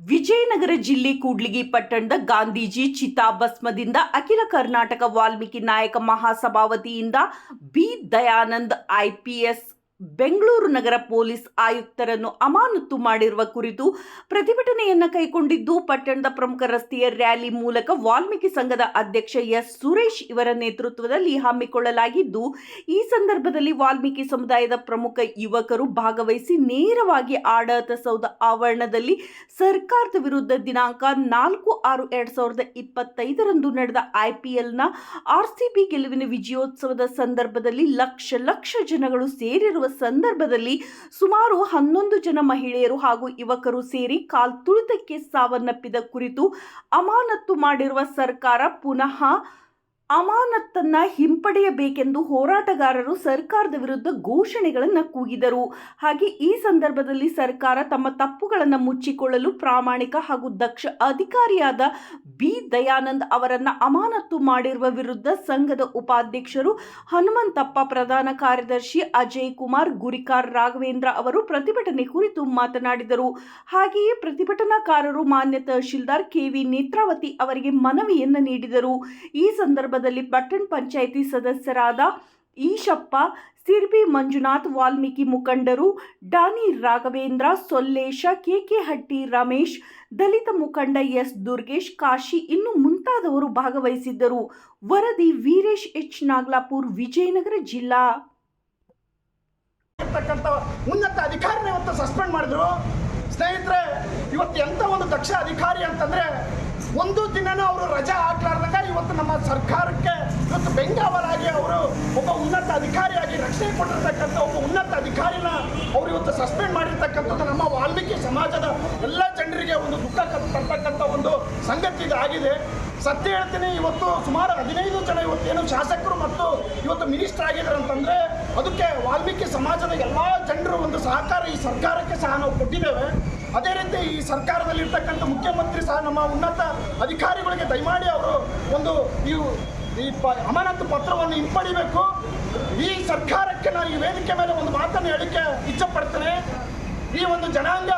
ವಿಜಯನಗರ ಜಿಲ್ಲೆ ಕೂಡ್ಲಿಗಿ ಪಟ್ಟಣದ ಗಾಂಧೀಜಿ ಚಿತಾಭಸ್ಮದಿಂದ ಅಖಿಲ ಕರ್ನಾಟಕ ವಾಲ್ಮೀಕಿ ನಾಯಕ ಮಹಾಸಭಾವತಿಯಿಂದ ಬಿ ದಯಾನಂದ್ ಐಪಿಎಸ್ ಬೆಂಗಳೂರು ನಗರ ಪೊಲೀಸ್ ಆಯುಕ್ತರನ್ನು ಅಮಾನತು ಮಾಡಿರುವ ಕುರಿತು ಪ್ರತಿಭಟನೆಯನ್ನ ಕೈಗೊಂಡಿದ್ದು ಪಟ್ಟಣದ ಪ್ರಮುಖ ರಸ್ತೆಯ ರ್ಯಾಲಿ ಮೂಲಕ ವಾಲ್ಮೀಕಿ ಸಂಘದ ಅಧ್ಯಕ್ಷ ಎಸ್ ಸುರೇಶ್ ಇವರ ನೇತೃತ್ವದಲ್ಲಿ ಹಮ್ಮಿಕೊಳ್ಳಲಾಗಿದ್ದು, ಈ ಸಂದರ್ಭದಲ್ಲಿ ವಾಲ್ಮೀಕಿ ಸಮುದಾಯದ ಪ್ರಮುಖ ಯುವಕರು ಭಾಗವಹಿಸಿ ನೇರವಾಗಿ ಆಡಳಿತ ಸೌಧ ಆವರಣದಲ್ಲಿ ಸರ್ಕಾರದ ವಿರುದ್ಧ ದಿನಾಂಕ ನಾಲ್ಕು ಆರು ಎರಡ್ ಸಾವಿರದ ಇಪ್ಪತ್ತೈದರಂದು ನಡೆದ ಐಪಿಎಲ್ನ ಆರ್ಸಿಬಿ ಗೆಲುವಿನ ವಿಜಯೋತ್ಸವದ ಸಂದರ್ಭದಲ್ಲಿ ಲಕ್ಷ ಲಕ್ಷ ಜನಗಳು ಸೇರಿರುವ ಸಂದರ್ಭದಲ್ಲಿ ಸುಮಾರು ಹನ್ನೊಂದು ಜನ ಮಹಿಳೆಯರು ಹಾಗೂ ಯುವಕರು ಸೇರಿ ಕಾಲ್ತುಳಿತಕ್ಕೆ ಸಾವನ್ನಪ್ಪಿದ ಕುರಿತು ಅಮಾನತ್ತು ಮಾಡಿರುವ ಸರ್ಕಾರ ಪುನಃ ಅಮಾನತನ್ನ ಹಿಂಪಡೆಯಬೇಕೆಂದು ಹೋರಾಟಗಾರರು ಸರ್ಕಾರದ ವಿರುದ್ಧ ಘೋಷಣೆಗಳನ್ನು ಕೂಗಿದರು. ಹಾಗೆ ಈ ಸಂದರ್ಭದಲ್ಲಿ ಸರ್ಕಾರ ತಮ್ಮ ತಪ್ಪುಗಳನ್ನು ಮುಚ್ಚಿಕೊಳ್ಳಲು ಪ್ರಾಮಾಣಿಕ ಹಾಗೂ ದಕ್ಷ ಅಧಿಕಾರಿಯಾದ ಬಿ. ದಯಾನಂದ್ ಅವರನ್ನು ಅಮಾನತ್ತು ಮಾಡಿರುವ ವಿರುದ್ಧ ಸಂಘದ ಉಪಾಧ್ಯಕ್ಷರು ಹನುಮಂತಪ್ಪ, ಪ್ರಧಾನ ಕಾರ್ಯದರ್ಶಿ ಅಜಯ್ ಕುಮಾರ್, ಗುರಿಕಾರ್ ರಾಘವೇಂದ್ರ ಅವರು ಪ್ರತಿಭಟನೆ ಕುರಿತು ಮಾತನಾಡಿದರು. ಹಾಗೆಯೇ ಪ್ರತಿಭಟನಾಕಾರರು ಮಾನ್ಯ ತಹಶೀಲ್ದಾರ್ ಕೆ. ವಿ. ನೇತ್ರಾವತಿ ಅವರಿಗೆ ಮನವಿಯನ್ನು ನೀಡಿದರು. ಈ ಸಂದರ್ಭದಲ್ಲಿ ಪಟ್ಟಣ ಪಂಚಾಯಿತಿ ಸದಸ್ಯರಾದ ಈಶಪ್ಪ, ಸಿರ್ಬಿ ಮಂಜುನಾಥ್, ವಾಲ್ಮೀಕಿ ಮುಖಂಡರು ಡಾನಿ ರಾಘವೇಂದ್ರ, ಸೊಲ್ಲೇಶ, ಕೆಕೆಹಟ್ಟಿ ರಮೇಶ್, ದಲಿತ ಮುಖಂಡ ಎಸ್ ದುರ್ಗೇಶ್, ಕಾಶಿ ಇನ್ನು ಮುಂತಾದವರು ಭಾಗವಹಿಸಿದ್ದರು. ವರದಿ ವೀರೇಶ್ ಎಚ್ ನಾಗ್ಲಾಪುರ್, ವಿಜಯನಗರ ಜಿಲ್ಲಾ. ಉನ್ನತ ಅಧಿಕಾರಿನ ಇವತ್ತು ಸಸ್ಪೆಂಡ್ ಮಾಡಿದ್ರು. ಸ್ನೇಹಿತರೆ, ಇವತ್ತು ಎಂಥ ಒಂದು ದಕ್ಷ ಅಧಿಕಾರಿ ಅಂತಂದ್ರೆ ಒಂದು ದಿನನೂ ಅವರು ರಜಾ ಹಾಕ್ಲಾರ್ದಾಗ ಇವತ್ತು ನಮ್ಮ ಸರ್ಕಾರಕ್ಕೆ ಇವತ್ತು ಬೆಂಗಾವಲಾಗಿ ಅವರು ಒಬ್ಬ ಉನ್ನತ ಅಧಿಕಾರಿಯಾಗಿ ರಕ್ಷಣೆ ಕೊಟ್ಟಿರ್ತಕ್ಕಂಥ ಒಬ್ಬ ಉನ್ನತ ಅಧಿಕಾರಿನ ಅವರು ಇವತ್ತು ಸಸ್ಪೆಂಡ್ ಮಾಡಿರ್ತಕ್ಕಂಥದ್ದು ನಮ್ಮ ವಾಲ್ಮೀಕಿ ಸಮಾಜದ ಎಲ್ಲ ಜನರಿಗೆ ಒಂದು ದುಃಖ ತರ್ತಕ್ಕಂಥ ಒಂದು ಸಂಗತಿ ಇದಾಗಿದೆ ಸತ್ಯ ಹೇಳ್ತೀನಿ, ಇವತ್ತು ಸುಮಾರು ಹದಿನೈದು ಜನ ಇವತ್ತೇನು ಶಾಸಕರು ಮತ್ತು ಇವತ್ತು ಮಿನಿಸ್ಟರ್ ಆಗಿದ್ದಾರೆ ಅಂತಂದ್ರೆ ಅದಕ್ಕೆ ವಾಲ್ಮೀಕಿ ಸಮಾಜದ ಎಲ್ಲ ಜನರು ಒಂದು ಸಹಕಾರ ಈ ಸರ್ಕಾರಕ್ಕೆ ಸಹ ನಾವು ಕೊಟ್ಟಿದ್ದೇವೆ. ಅದೇ ರೀತಿ ಈ ಸರ್ಕಾರದಲ್ಲಿ ಇರ್ತಕ್ಕಂಥ ಮುಖ್ಯಮಂತ್ರಿ ಸಹ ನಮ್ಮ ಉನ್ನತ ಅಧಿಕಾರಿಗಳಿಗೆ ದಯಮಾಡಿ ಅವರು ಒಂದು ಈ ಈ ಪ ಅಮಾನತು ಪತ್ರವನ್ನು ಹಿಂಪಡಿಬೇಕು. ಈ ಸರ್ಕಾರಕ್ಕೆ ನಾನು ಈ ವೇದಿಕೆ ಮೇಲೆ ಒಂದು ಮಾತನ್ನು ಹೇಳಿಕೆ ಇಚ್ಛಪಡ್ತೇನೆ. ಈ ಒಂದು ಜನಾಂಗ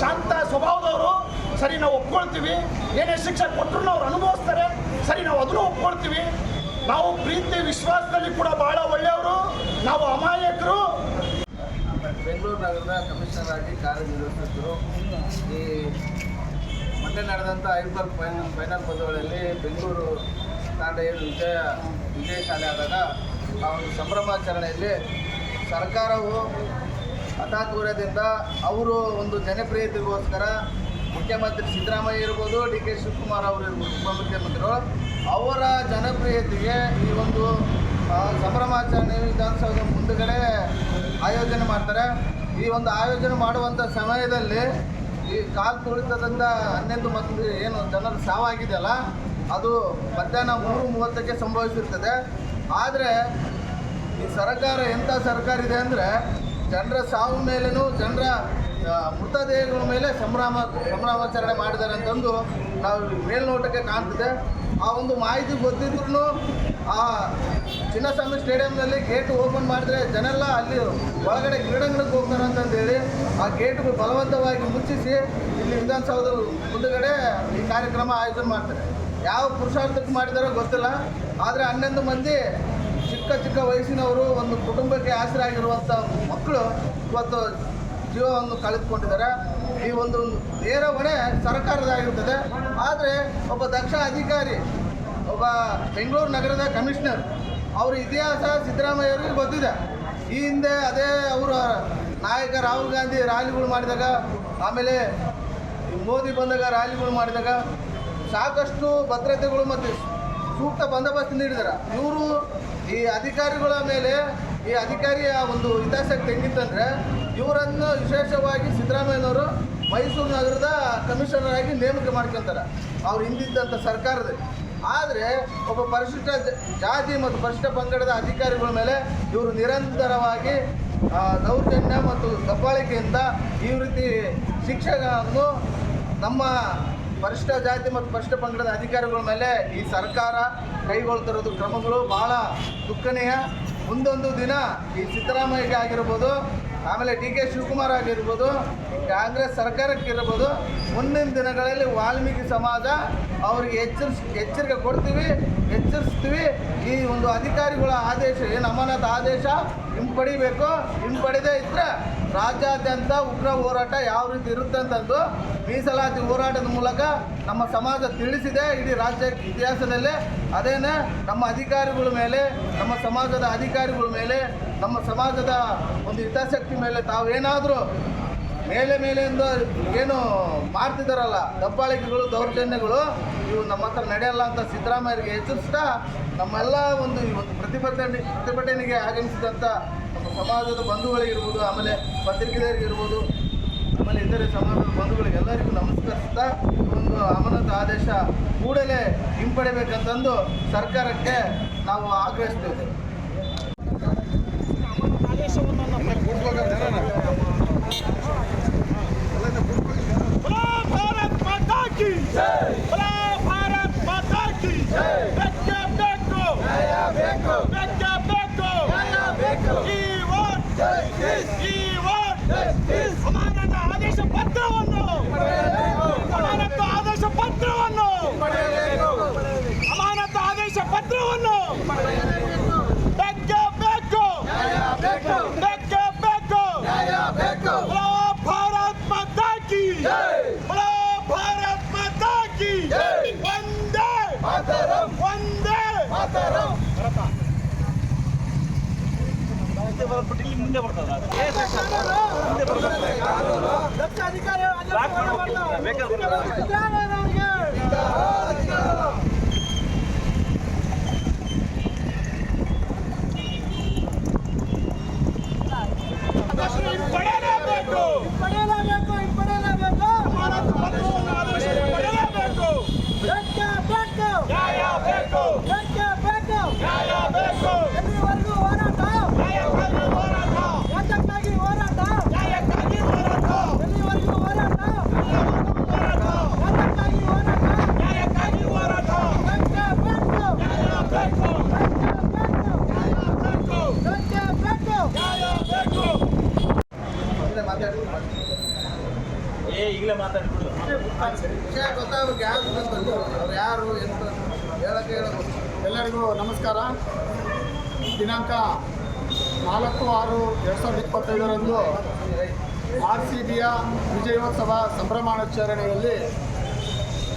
ಶಾಂತ ಸ್ವಭಾವದವರು, ಸರಿ ನಾವು ಒಪ್ಕೊಳ್ತೀವಿ. ಏನೇ ಶಿಕ್ಷೆ ಕೊಟ್ಟರು ಅವ್ರು ಅನುಭವಿಸ್ತಾರೆ. ಸರಿ ನಾವು ಅದನ್ನು ಒಪ್ಕೊಳ್ತೀವಿ. ನಾವು ಪ್ರೀತಿ, ವಿಶ್ವಾಸದಲ್ಲಿ ಕೂಡ ಬಹಳ ಒಳ್ಳೆಯವರು. ನಾವು ಅಮಾಯಕರು. ಬೆಂಗಳೂರು ನಗರದ ಕಮಿಷನರ್ ಆಗಿ ಕಾರ್ಯನಿರ್ವಹಿಸುತ್ತಿದ್ದರು. ಈ ಮೊನ್ನೆ ನಡೆದಂಥ ಐಬಲ್ ಫೈನಲ್ ಫೈನಲ್ ಪಂದ್ಯಗಳಲ್ಲಿ ಬೆಂಗಳೂರು ತಂಡ ಏನು ವಿಜಯ ವಿಜಯ ಶಾಲೆ ಆದಾಗ ಆ ಒಂದು ಸಂಭ್ರಮಾಚರಣೆಯಲ್ಲಿ ಸರ್ಕಾರವು ಹಠಾತ್ವರದಿಂದ ಅವರು ಒಂದು ಜನಪ್ರಿಯತೆಗೋಸ್ಕರ ಮುಖ್ಯಮಂತ್ರಿ ಸಿದ್ದರಾಮಯ್ಯ ಇರ್ಬೋದು, ಡಿ ಕೆ ಶಿವಕುಮಾರ್ ಅವರು ಇರ್ಬೋದು, ಉಪಮುಖ್ಯಮಂತ್ರಿಗಳು ಅವರ ಜನಪ್ರಿಯತೆಗೆ ಈ ಒಂದು ಸಂಭ್ರಮಾಚರಣೆ ವಿಧಾನಸೌಧ ಮುಂದುಗಡೆ ಆಯೋಜನೆ ಮಾಡ್ತಾರೆ. ಈ ಒಂದು ಆಯೋಜನೆ ಮಾಡುವಂಥ ಸಮಯದಲ್ಲಿ ಈ ಕಾಲು ತುಳಿತದಿಂದ ಹನ್ನೊಂದು ಮಂದಿ ಏನು ಜನರು ಸಾವಾಗಿದೆಯಲ್ಲ, ಅದು ಮಧ್ಯಾಹ್ನ ಮೂರು ಮೂವತ್ತಕ್ಕೆ ಸಂಭವಿಸಿರ್ತದೆ. ಆದರೆ ಈ ಸರ್ಕಾರ ಎಂಥ ಸರ್ಕಾರ ಇದೆ ಅಂದರೆ ಜನರ ಸಾವು ಮೇಲೇನು ಜನರ ಮೃತದೇಹಗಳ ಮೇಲೆ ಸಂಭ್ರಮ, ಸಂಭ್ರಮಾಚರಣೆ ಮಾಡಿದ್ದಾರೆ ಅಂತಂದು ನಾವು ಮೇಲ್ನೋಟಕ್ಕೆ ಕಾಣ್ತಿದೆ. ಆ ಒಂದು ಮಾಹಿತಿ ಗೊತ್ತಿದ್ರು ಆ ಚಿನ್ನಸ್ವಾಮಿ ಸ್ಟೇಡಿಯಂನಲ್ಲಿ ಗೇಟ್ ಓಪನ್ ಮಾಡಿದ್ರೆ ಜನೆಲ್ಲ ಅಲ್ಲಿ ಒಳಗಡೆ ಕ್ರೀಡಾಂಗಣಕ್ಕೆ ಹೋಗ್ತಾರೆ ಅಂತಂದೇಳಿ ಆ ಗೇಟ್ ಬಲವಂತವಾಗಿ ಮುಚ್ಚಿಸಿ ಇಲ್ಲಿ ವಿಧಾನಸೌಧ ಮುಂದುಗಡೆ ಈ ಕಾರ್ಯಕ್ರಮ ಆಯೋಜನೆ ಮಾಡ್ತಾರೆ. ಯಾವ ಪುರುಷಾರ್ಥಕ್ಕೆ ಮಾಡಿದಾರೋ ಗೊತ್ತಿಲ್ಲ. ಆದರೆ ಹನ್ನೊಂದು ಮಂದಿ ಚಿಕ್ಕ ಚಿಕ್ಕ ವಯಸ್ಸಿನವರು ಒಂದು ಕುಟುಂಬಕ್ಕೆ ಆಸರೆ ಆಗಿರುವಂಥ ಮಕ್ಕಳು ಇವತ್ತು ಜೀವವನ್ನು ಕಳೆದುಕೊಂಡಿದ್ದಾರೆ. ಈ ಒಂದು ನೇರ ಹೊಣೆ ಸರ್ಕಾರದಾಗಿರ್ತದೆ ಆದರೆ ಒಬ್ಬ ದಕ್ಷ ಅಧಿಕಾರಿ ಒಬ್ಬ ಬೆಂಗಳೂರು ನಗರದ ಕಮಿಷನರ್. ಅವ್ರ ಇತಿಹಾಸ ಸಿದ್ದರಾಮಯ್ಯವರಿಗೆ ಗೊತ್ತಿದೆ. ಈ ಹಿಂದೆ ಅದೇ ಅವರ ನಾಯಕ ರಾಹುಲ್ ಗಾಂಧಿ ರ್ಯಾಲಿಗಳು ಮಾಡಿದಾಗ, ಆಮೇಲೆ ಮೋದಿ ಬಂದಾಗ ರ್ಯಾಲಿಗಳು ಮಾಡಿದಾಗ ಸಾಕಷ್ಟು ಭದ್ರತೆಗಳು ಮತ್ತು ಸೂಕ್ತ ಬಂದೋಬಸ್ತ್ ನೀಡಿದ್ದಾರೆ ಇವರು ಈ ಅಧಿಕಾರಿಗಳ ಮೇಲೆ, ಈ ಅಧಿಕಾರಿಯ ಒಂದು ಹಿತಾಸಕ್ತಿ ಹೆಂಗಿತ್ತಂದರೆ, ಇವರನ್ನು ವಿಶೇಷವಾಗಿ ಸಿದ್ದರಾಮಯ್ಯನವರು ಮೈಸೂರು ನಗರದ ಕಮಿಷನರ್ ಆಗಿ ನೇಮಕ ಮಾಡ್ಕೊತಾರೆ. ಅವ್ರು ಹಿಂದಿದ್ದಂಥ ಸರ್ಕಾರದ ಆದರೆ ಒಬ್ಬ ಪರಿಶಿಷ್ಟ ಜಾತಿ ಮತ್ತು ಪರಿಶಿಷ್ಟ ಪಂಗಡದ ಅಧಿಕಾರಿಗಳ ಮೇಲೆ ಇವರು ನಿರಂತರವಾಗಿ ದೌರ್ಜನ್ಯ ಮತ್ತು ದಬ್ಬಾಳಿಕೆಯಿಂದ ಈ ರೀತಿ ಶಿಕ್ಷೆಗಳನ್ನು ನಮ್ಮ ಪರಿಶಿಷ್ಟ ಜಾತಿ ಮತ್ತು ಪರಿಶಿಷ್ಟ ಪಂಗಡದ ಅಧಿಕಾರಿಗಳ ಮೇಲೆ ಈ ಸರ್ಕಾರ ಕೈಗೊಳ್ತಿರೋದು ಕ್ರಮಗಳು ಬಹಳ ದುಃಖನೀಯ. ಮುಂದೊಂದು ದಿನ ಈ ಸಿದ್ದರಾಮಯ್ಯಗೆ ಆಗಿರ್ಬೋದು ಆಮೇಲೆ ಡಿ ಕೆ ಶಿವಕುಮಾರ್ ಆಗಿರ್ಬೋದು, ಕಾಂಗ್ರೆಸ್ ಸರ್ಕಾರಕ್ಕಿರ್ಬೋದು, ಮುಂದಿನ ದಿನಗಳಲ್ಲಿ ವಾಲ್ಮೀಕಿ ಸಮಾಜ ಅವ್ರಿಗೆ ಎಚ್ಚರಿಸ್, ಎಚ್ಚರಿಕೆ ಕೊಡ್ತೀವಿ, ಎಚ್ಚರಿಸ್ತೀವಿ. ಈ ಒಂದು ಅಧಿಕಾರಿಗಳ ಆದೇಶ, ಏನು ಅಮಾನತ್ ಆದೇಶ ಹಿಂಪಡಿಬೇಕು, ಹಿಂಪಡೆದೇ ಇದ್ದರೆ ರಾಜ್ಯಾದ್ಯಂತ ಉಗ್ರ ಹೋರಾಟ ಯಾವ ರೀತಿ ಇರುತ್ತೆ ಅಂತಂದು ಮೀಸಲಾತಿ ಹೋರಾಟದ ಮೂಲಕ ನಮ್ಮ ಸಮಾಜ ತಿಳಿಸಿದೆ. ಇಡೀ ರಾಜ್ಯ ಇತಿಹಾಸದಲ್ಲೇ ಅದೇನೇ ನಮ್ಮ ಅಧಿಕಾರಿಗಳ ಮೇಲೆ, ನಮ್ಮ ಸಮಾಜದ ಅಧಿಕಾರಿಗಳ ಮೇಲೆ, ನಮ್ಮ ಸಮಾಜದ ಒಂದು ಹಿತಾಸಕ್ತಿ ಮೇಲೆ ತಾವೇನಾದರೂ ಮೇಲೆ ಮೇಲೆಯಿಂದ ಏನು ಮಾಡ್ತಿದ್ದಾರಲ್ಲ ದಬ್ಬಾಳಿಕೆಗಳು, ದೌರ್ಜನ್ಯಗಳು, ಇವು ನಮ್ಮ ಹತ್ರ ನಡೆಯಲ್ಲ ಅಂತ ಸಿದ್ದರಾಮಯ್ಯರಿಗೆ ಎಚ್ಚರಿಸ್ತಾ ನಮ್ಮೆಲ್ಲ ಒಂದು ಒಂದು ಪ್ರತಿಭಟನೆ, ಪ್ರತಿಭಟನೆಗೆ ಆಗಮಿಸಿದಂಥ ಸಮಾಜದ ಬಂಧುಗಳಿಗಿರ್ಬೋದು ಆಮೇಲೆ ಪತ್ರಿಕೆಯರಿಗಿರ್ಬೋದು ಆಮೇಲೆ ಇತರೆ ಸಮಾಜದ ಬಂಧುಗಳಿಗೆಲ್ಲರಿಗೂ ನಮಸ್ಕರಿಸ್ತಾ ಒಂದು ಅಮಾನತು ಆದೇಶ ಕೂಡಲೇ ಹಿಂಪಡಿಬೇಕಂತಂದು ಸರ್ಕಾರಕ್ಕೆ ನಾವು ಆಗ್ರಹಿಸ್ತೇವೆ. ಭಾರತ್ ಮಾತಾ ಕಿ ಜೈ! ಭಾರತ್ ಮಾತಾ ಕಿ ಜೈ! ಪತ್ರವನ್ನು! ಅಮಾನತ ಆದೇಶ ಪತ್ರವನ್ನು! ಬೇಕು ಬೇಕು ಬೇಕು ಬೇಕು ಭಾರತ್ ಮಾತಾ ಕಿ! ಭಾರತ್ ಮಾತಾ ಕಿ! ಒಂದೇ! ಒಂದೇ! ಮುಂದೆ ಬರ್ತದ ಮುಂದೆ الله ವಿಷಯ ಅವ್ರಿಗೆ ಯಾರು ಯಾರು ಎಂತ ಹೇಳಕ್ಕೆ ಹೇಳೋದು ಎಲ್ಲರಿಗೂ ನಮಸ್ಕಾರ. ದಿನಾಂಕ ನಾಲ್ಕು ಆರು ಎರಡು ಸಾವಿರದ ಇಪ್ಪತ್ತೈದರಂದು ಆರ್ ಸಿ ಬಿಯ ವಿಜಯೋತ್ಸವ ಸಂಭ್ರಮಾಚರಣೆಯಲ್ಲಿ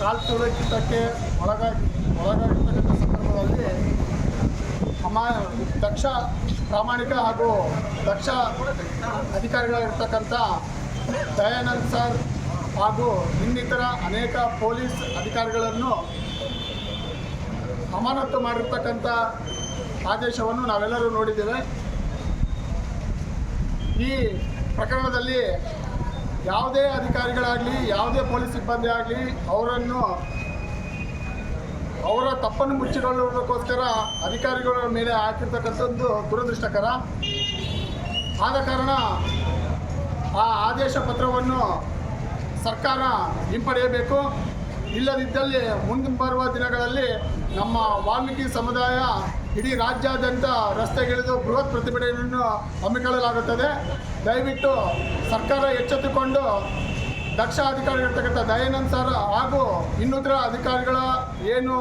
ಕಾಲ್ತುಳಕ್ಕೆ ಒಳಗ, ಒಳಗಾಗಿರ್ತಕ್ಕಂಥ ಸಂದರ್ಭದಲ್ಲಿ ಅಮ ದಕ್ಷ ಪ್ರಾಮಾಣಿಕ ಹಾಗೂ ದಕ್ಷ ಅಧಿಕಾರಿಗಳಿರ್ತಕ್ಕಂಥ ದಯಾನಂದ್ ಸರ್ ಹಾಗೂ ಇನ್ನಿತರ ಅನೇಕ ಪೊಲೀಸ್ ಅಧಿಕಾರಿಗಳನ್ನು ಅಮಾನತು ಮಾಡಿರ್ತಕ್ಕಂಥ ಆದೇಶವನ್ನು ನಾವೆಲ್ಲರೂ ನೋಡಿದ್ದೇವೆ. ಈ ಪ್ರಕರಣದಲ್ಲಿ ಯಾವುದೇ ಅಧಿಕಾರಿಗಳಾಗಲಿ, ಯಾವುದೇ ಪೊಲೀಸ್ ಸಿಬ್ಬಂದಿ ಆಗಲಿ ಅವರನ್ನು, ಅವರ ತಪ್ಪನ್ನು ಮುಚ್ಚಿಕೊಳ್ಳುವುದಕ್ಕೋಸ್ಕರ ಅಧಿಕಾರಿಗಳ ಮೇಲೆ ಹಾಕಿರ್ತಕ್ಕಂಥದ್ದು ದುರದೃಷ್ಟಕರ. ಆದ ಕಾರಣ ಆ ಆದೇಶ ಪತ್ರವನ್ನು ಸರ್ಕಾರ ಹಿಂಪಡೆಯಬೇಕು. ಇಲ್ಲದಿದ್ದಲ್ಲಿ ಮುಂದೆ ಬರುವ ದಿನಗಳಲ್ಲಿ ನಮ್ಮ ವಾಲ್ಮೀಕಿ ಸಮುದಾಯ ಇಡೀ ರಾಜ್ಯಾದ್ಯಂತ ರಸ್ತೆಗಿಳಿದು ಬೃಹತ್ ಪ್ರತಿಭಟನೆಯನ್ನು ಹಮ್ಮಿಕೊಳ್ಳಲಾಗುತ್ತದೆ. ದಯವಿಟ್ಟು ಸರ್ಕಾರ ಎಚ್ಚೆತ್ತುಕೊಂಡು ದಕ್ಷ ಅಧಿಕಾರಿಗಳಿರ್ತಕ್ಕಂಥ ದಯಾನಂದ್ ಸರ್ ಹಾಗೂ ಇನ್ನಿತರ ಅಧಿಕಾರಿಗಳ ಏನು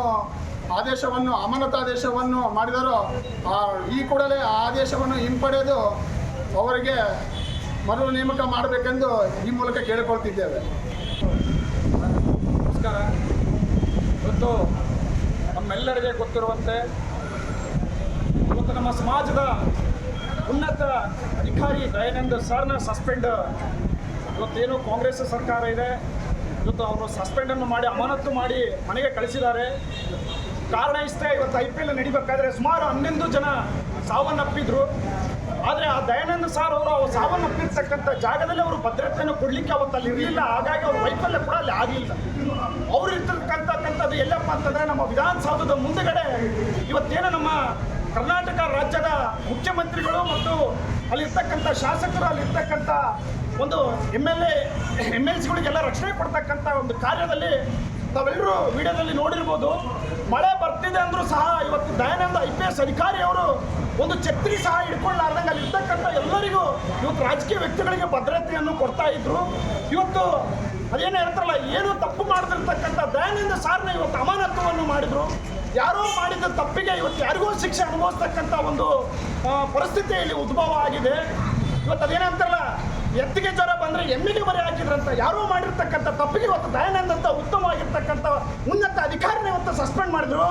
ಆದೇಶವನ್ನು, ಅಮಾನತಾದೇಶವನ್ನು ಮಾಡಿದರೋ ಈ ಕೂಡಲೇ ಆ ಆದೇಶವನ್ನು ಹಿಂಪಡೆದು ಅವರಿಗೆ ಮರು ನೇಮಕ ಮಾಡಬೇಕೆಂದು ಈ ಮೂಲಕ ಕೇಳಿಕೊಳ್ತಿದ್ದೇವೆ. ನಮಸ್ಕಾರ. ಇವತ್ತು ನಮ್ಮೆಲ್ಲರಿಗೆ ಗೊತ್ತಿರುವಂತೆ ಇವತ್ತು ನಮ್ಮ ಸಮಾಜದ ಉನ್ನತ ಅಧಿಕಾರಿ ದಯಾನಂದ ಸರ್ನ ಸಸ್ಪೆಂಡ್. ಇವತ್ತೇನು ಕಾಂಗ್ರೆಸ್ ಸರ್ಕಾರ ಇದೆ. ಇವತ್ತು ಅವರು ಸಸ್ಪೆಂಡನ್ನು ಮಾಡಿ ಅಮಾನತ್ತು ಮಾಡಿ ಮನೆಗೆ ಕಳಿಸಿದ್ದಾರೆ. ಕಾರಣ ಇಷ್ಟೇ, ಇವತ್ತು ಐ ಪಿ ಎಲ್ ನಡಿಬೇಕಾದ್ರೆ ಸುಮಾರು ಹನ್ನೊಂದು ಜನ ಸಾವನ್ನಪ್ಪಿದ್ರು. ಆದರೆ ಆ ದಯಾನಂದ ಸಾರ್ ಅವರು ಅವ್ರು ಸಾವನ್ನಪ್ಪಿರ್ತಕ್ಕಂಥ ಜಾಗದಲ್ಲಿ ಅವರು ಭದ್ರತೆಯನ್ನು ಕೊಡಲಿಕ್ಕೆ ಅವತ್ತು ಅಲ್ಲಿ ಇರಲಿಲ್ಲ. ಹಾಗಾಗಿ ಅವ್ರ ವೈಫಲ್ಯ ಕೂಡ ಅಲ್ಲಿ ಆಗಲಿಲ್ಲ. ಅವ್ರು ಇರ್ತಕ್ಕಂಥದ್ದು ಎಲ್ಲಪ್ಪ ಅಂತಂದರೆ ನಮ್ಮ ವಿಧಾನಸೌಧದ ಮುಂದುಗಡೆ ಇವತ್ತೇನು ನಮ್ಮ ಕರ್ನಾಟಕ ರಾಜ್ಯದ ಮುಖ್ಯಮಂತ್ರಿಗಳು ಮತ್ತು ಅಲ್ಲಿರ್ತಕ್ಕಂಥ ಶಾಸಕರು, ಅಲ್ಲಿರ್ತಕ್ಕಂಥ ಒಂದು M L A M L ಸಿಗಳಿಗೆಲ್ಲ ರಕ್ಷಣೆ ಕೊಡ್ತಕ್ಕಂಥ ಒಂದು ಕಾರ್ಯದಲ್ಲಿ ತಾವೆಲ್ಲರೂ ವಿಡಿಯೋದಲ್ಲಿ ನೋಡಿರ್ಬೋದು, ಮಳೆ ಬರ್ತಿದೆ ಅಂದ್ರೂ ಸಹ ಇವತ್ತು ದಯಾನಂದ ಐ ಪಿ ಎಸ್ ಅಧಿಕಾರಿ ಅವರು ಒಂದು ಛತ್ರಿ ಸಹ ಹಿಡ್ಕೊಳ್ಳಾರ್ದಂಗೆ ಅಲ್ಲಿ ಇರ್ತಕ್ಕಂಥ ಎಲ್ಲರಿಗೂ ಇವತ್ತು ರಾಜಕೀಯ ವ್ಯಕ್ತಿಗಳಿಗೆ ಭದ್ರತೆಯನ್ನು ಕೊಡ್ತಾ ಇದ್ರು. ಇವತ್ತು ಅದೇನು ಹೇಳ್ತಾರಲ್ಲ, ಏನು ತಪ್ಪು ಮಾಡದಿರ್ತಕ್ಕಂಥ ದಯಾನಂದ ಸಾರ್ನ ಇವತ್ತು ಅಮಾನತ್ವವನ್ನು ಮಾಡಿದ್ರು. ಯಾರೋ ಮಾಡಿದ ತಪ್ಪಿಗೆ ಇವತ್ತು ಯಾರಿಗೋ ಶಿಕ್ಷೆ ಅನುಭವಿಸ್ತಕ್ಕಂಥ ಒಂದು ಪರಿಸ್ಥಿತಿಯಲ್ಲಿ ಉದ್ಭವ ಆಗಿದೆ. ಇವತ್ತು ಅದೇನಂತಾರಲ್ಲ ಎತ್ತಿಗೆ ಜ್ವರ ಬಂದ್ರೆ ಎಮ್ಮಿಗೆ ಬರೆ ಹಾಕಿದ್ರಂತ, ಯಾರೋ ಮಾಡಿರ್ತಕ್ಕಂಥ ತಪ್ಪಿಗೆ ಇವತ್ತು ದಯಾನಂದ್ ಅಂತ ಉತ್ತಮವಾಗಿರ್ತಕ್ಕಂಥ ಉನ್ನತ ಅಧಿಕಾರಿನ ಇವತ್ತು ಸಸ್ಪೆಂಡ್ ಮಾಡಿದ್ರು.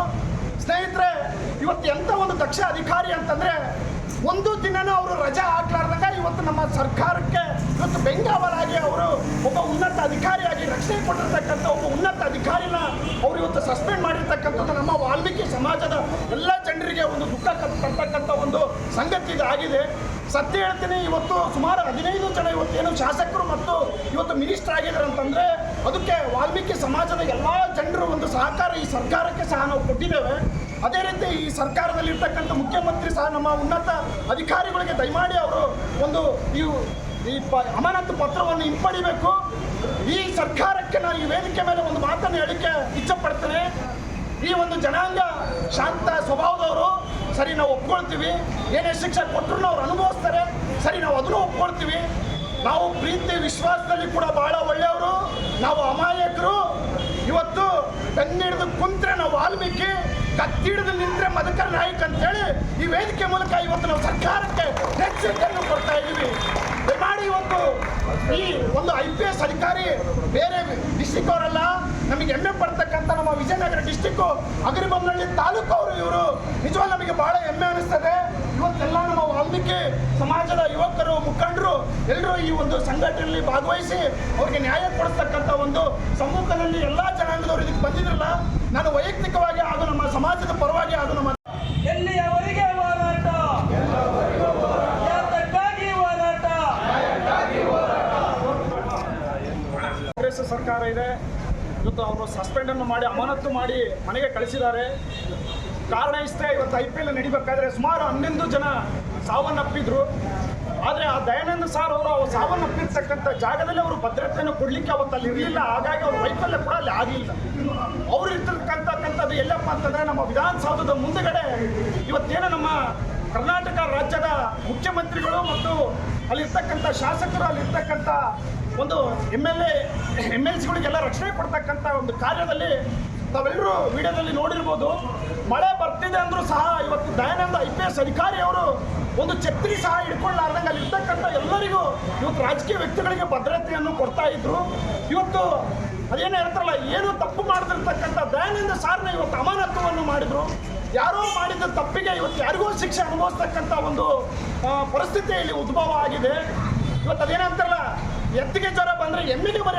ಸ್ನೇಹಿತರೆ, ಇವತ್ತು ಎಂಥ ಒಂದು ದಕ್ಷ ಅಧಿಕಾರಿ ಅಂತಂದ್ರೆ, ಒಂದು ದಿನನೂ ಅವರು ರಜಾ ಹಾಕ್ಲಾರ್ದಾಗ ಇವತ್ತು ನಮ್ಮ ಸರ್ಕಾರಕ್ಕೆ ಇವತ್ತು ಬೆಂಗಾವಲಾಗಿ ಅವರು ಒಬ್ಬ ಉನ್ನತ ಅಧಿಕಾರಿಯಾಗಿ ರಕ್ಷಣೆ ಕೊಟ್ಟಿರ್ತಕ್ಕಂಥ ಒಬ್ಬ ಉನ್ನತ ಅಧಿಕಾರಿನ ಅವರು ಇವತ್ತು ಸಸ್ಪೆಂಡ್ ಮಾಡಿರ್ತಕ್ಕಂಥದ್ದು ನಮ್ಮ ವಾಲ್ಮೀಕಿ ಸಮಾಜದ ಎಲ್ಲ ಜನರಿಗೆ ಒಂದು ದುಃಖ ತರ್ತಕ್ಕಂಥ ಒಂದು ಸಂಗತಿ ಇದಾಗಿದೆ. ಸತ್ಯ ಹೇಳ್ತೀನಿ, ಇವತ್ತು ಸುಮಾರು ಹದಿನೈದು ಜನ ಇವತ್ತೇನು ಶಾಸಕರು ಮತ್ತು ಇವತ್ತು ಮಿನಿಸ್ಟರ್ ಆಗಿದ್ದಾರೆ ಅಂತಂದರೆ ಅದಕ್ಕೆ ವಾಲ್ಮೀಕಿ ಸಮಾಜದ ಎಲ್ಲ ಜನರು ಒಂದು ಸಹಕಾರ ಈ ಸರ್ಕಾರಕ್ಕೆ ಸಹ ನಾವು ಕೊಟ್ಟಿದ್ದೇವೆ. ಅದೇ ರೀತಿ ಈ ಸರ್ಕಾರದಲ್ಲಿ ಇರ್ತಕ್ಕಂಥ ಮುಖ್ಯಮಂತ್ರಿ ಸಹ ನಮ್ಮ ಉನ್ನತ ಅಧಿಕಾರಿಗಳಿಗೆ ದಯಮಾಡಿ ಅವರು ಒಂದು ಈ ಪ ಅಮಾನತು ಪತ್ರವನ್ನು ಹಿಂಪಡಿಬೇಕು. ಈ ಸರ್ಕಾರಕ್ಕೆ ನಾನು ಈ ವೇದಿಕೆ ಮೇಲೆ ಒಂದು ಮಾತನ್ನು ಹೇಳಿಕೆ ಇಚ್ಛಪಡ್ತೇನೆ. ಈ ಒಂದು ಜನಾಂಗ ಶಾಂತ ಸ್ವಭಾವದವರು ಸರಿ ನಾವು ಒಪ್ಕೊಳ್ತೀವಿ. ಏನೇ ಶಿಕ್ಷೆ ಕೊಟ್ಟರು ಅವ್ರು ಅನುಭವಿಸ್ತಾರೆ. ಸರಿ ನಾವು ಅದನ್ನು ಒಪ್ಕೊಳ್ತೀವಿ. ನಾವು ಪ್ರೀತಿ, ವಿಶ್ವಾಸದಲ್ಲಿ ಕೂಡ ಬಹಳ ಒಳ್ಳೆಯವರು. ನಾವು ಅಮಾಯಕರು. ಇವತ್ತು ಬೆನ್ನಿಡಿದು ಕುಂತ್ರೆ ನಾವು ವಾಲ್ಮೀಕಿ, ಕತ್ತಿಡಿದು ನಿಂತ್ರೆ ಮಧುಕರ್ ನಾಯಕ್ ಅಂತೇಳಿ ಈ ವೇದಿಕೆ ಮೂಲಕ ಇವತ್ತು ನಾವು ಸರ್ಕಾರಕ್ಕೆ ಎಚ್ಚರಿಕೆಯನ್ನು ಕೊಡ್ತಾ ಇದ್ದೀವಿ. ದಯಮಾಡಿ ಇವತ್ತು ಈ ಒಂದು ಐ ಪಿ ಎಸ್ ಅಧಿಕಾರಿ ಬೇರೆ ಡಿಸ್ಟಿಕ್ ಅವರಲ್ಲ ನಮಗೆ ಹೆಮ್ಮೆ ಪಡ್ತಕ್ಕಂಥ ನಮ್ಮ ವಿಜಯನಗರ ಡಿಸ್ಟಿಕ್ಕು ಅಗರಿಬೊಮ್ಮನಹಳ್ಳಿ ತಾಲೂಕು ಅವರು ಇವರು. ನಿಜವಾಗ್ಲೂ ನಮಗೆ ಬಹಳ ಹೆಮ್ಮೆ ಅನಿಸ್ತದೆ. ಇವತ್ತೆಲ್ಲ ನಮ್ಮ ವಾಲ್ಮೀಕಿ ಸಮಾಜದ ಯುವಕರು, ಮುಖಂಡರು ಎಲ್ಲರೂ ಈ ಒಂದು ಸಂಘಟನೆಯಲ್ಲಿ ಭಾಗವಹಿಸಿ ಅವ್ರಿಗೆ ನ್ಯಾಯ ಕೊಡಿಸ್ತಕ್ಕಂಥ ಒಂದು ಸಮ್ಮುಖದಲ್ಲಿ ಎಲ್ಲ ಜನಾಂಗದವರು ಇದಕ್ಕೆ ಬಂದಿದ್ರಲ್ಲ, ನಾನು ವೈಯಕ್ತಿಕವಾಗಿ ಹಾಗೂ ನಮ್ಮ ಸಮಾಜದ ಪರವಾಗಿ ಹಾಗೂ ನಮ್ಮ ಎಲ್ಲಿಯವರೆಗೆ ಹೋರಾಟ ಯಾತಕ್ಕಾಗಿ ಹೋರಾಟ ಕಾಂಗ್ರೆಸ್ ಸರ್ಕಾರ ಇದೆ ಇವತ್ತು ಅವರು ಸಸ್ಪೆಂಡ್ ಅನ್ನು ಮಾಡಿ ಅಮಾನತು ಮಾಡಿ ಮನೆಗೆ ಕಳಿಸಿದ್ದಾರೆ. ಕಾರಣ ಇಷ್ಟೇ, ಇವತ್ತು ಐ ಪಿ ಎಲ್ ನಡಿಬೇಕಾದ್ರೆ ಸುಮಾರು ಹನ್ನೊಂದು ಜನ ಸಾವನ್ನಪ್ಪಿದ್ರು. ಆದರೆ ಆ ದಯಾನಂದ ಸಾರ್ ಅವರು ಅವ್ರು ಸಾವನ್ನಪ್ಪಿರ್ತಕ್ಕಂಥ ಜಾಗದಲ್ಲಿ ಅವರು ಭದ್ರತೆಯನ್ನು ಕೊಡಲಿಕ್ಕೆ ಅವತ್ತು ಅಲ್ಲಿ ಇರಲಿಲ್ಲ. ಹಾಗಾಗಿ ಅವ್ರ ವೈಫಲ್ಯ ಕೂಡ ಅಲ್ಲಿ ಆಗಲಿಲ್ಲ. ಅವ್ರು ಇರ್ತಕ್ಕಂಥದ್ದು ಎಲ್ಲಪ್ಪ ಅಂತಂದ್ರೆ ನಮ್ಮ ವಿಧಾನಸೌಧದ ಮುಂದುಗಡೆ ಇವತ್ತೇನು ನಮ್ಮ ಕರ್ನಾಟಕ ರಾಜ್ಯದ ಮುಖ್ಯಮಂತ್ರಿಗಳು ಮತ್ತು ಅಲ್ಲಿರ್ತಕ್ಕಂಥ ಶಾಸಕರು, ಅಲ್ಲಿರ್ತಕ್ಕಂಥ ಒಂದು M L A M L ಸಿಗಳಿಗೆಲ್ಲ ರಕ್ಷಣೆ ಕೊಡ್ತಕ್ಕಂಥ ಒಂದು ಕಾರ್ಯದಲ್ಲಿ ತಾವೆಲ್ಲರೂ ವಿಡಿಯೋದಲ್ಲಿ ನೋಡಿರ್ಬೋದು. ಮಳೆ ಬರ್ತಿದೆ ಅಂದರೂ ಸಹ ಇವತ್ತು ದಯಾನಂದ ಐ ಪಿ ಎಸ್ ಅಧಿಕಾರಿಯವರು ಒಂದು ಛತ್ರಿ ಸಹ ಹಿಡ್ಕೊಳ್ಳಾರ್ದಂಗೆ ಅಲ್ಲಿ ಇರ್ತಕ್ಕಂಥ ಎಲ್ಲರಿಗೂ ಇವತ್ತು ರಾಜಕೀಯ ವ್ಯಕ್ತಿಗಳಿಗೆ ಭದ್ರತೆಯನ್ನು ಕೊಡ್ತಾ ಇದ್ರು. ಇವತ್ತು ಅದೇನು ಹೇಳ್ತಾರಲ್ಲ, ಏನು ತಪ್ಪು ಮಾಡದಿರ್ತಕ್ಕಂಥ ದಯಾನಂದ ಸಾರ್ನ ಇವತ್ತು ಅಮಾನತ್ವವನ್ನು ಮಾಡಿದ್ರು. ಯಾರೋ ಮಾಡಿದ ತಪ್ಪಿಗೆ ಇವತ್ತು ಯಾರಿಗೋ ಶಿಕ್ಷೆ ಅನುಭವಿಸ್ತಕ್ಕಂಥ ಒಂದು ಪರಿಸ್ಥಿತಿ ಇಲ್ಲಿ ಉದ್ಭವ ಆಗಿದೆ. ಇವತ್ತು ಅದೇನಂತಾರಲ್ಲ ಎತ್ತಿಗೆ ಜ್ವರ ಬಂದ್ರೆ ಎಮ್ಮಿಗೆ ಬರೆ